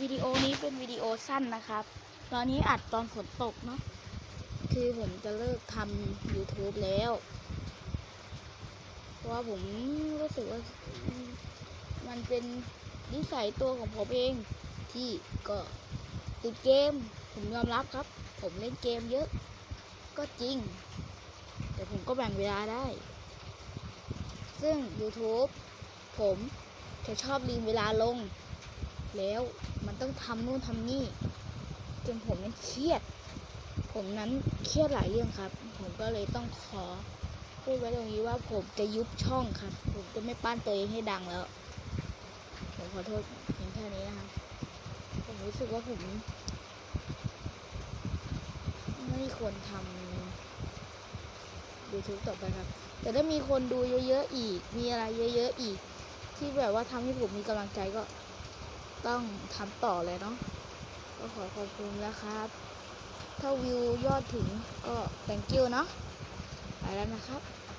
วิดีโอนี้เป็นวิดีโอสั้นนะครับ ตอนนี้อัดตอนฝนตกเนาะ คือผมจะเลิกทำ YouTube แล้ว เพราะว่าผมรู้สึกว่า มันเป็นนิสัยตัวของผมเอง ที่ก็ติดเกม ผมยอมรับครับ ผมเล่นเกมเยอะ ก็จริง แต่ผมก็แบ่งเวลาได้ ซึ่ง YouTube ผมจะชอบลืมเวลาลง แล้ว มันต้องทำนู่นทำนี่ จนผมนั้นเครียด ผมนั้นเครียดหลายเรื่องครับ ผมก็เลยต้องขอพูดไว้ตรงนี้ว่าผมจะยุบช่องครับ ผมจะไม่ปั้นตัวเองให้ดังแล้ว ผมขอโทษเพียงแค่นี้นะครับ ผมรู้สึกว่าผม ไม่ควรทำ YouTube ต่อไปครับ แต่ถ้ามีคนดูเยอะๆอีก มีอะไรเยอะๆอีก ที่แบบว่าทำให้ผมมีกำลังใจก็ ต้องทำต่อเลยเนาะก็ขอขอบคุณนะครับ ถ้าวิวยอดถึงก็ thank you เนาะไปแล้วนะครับ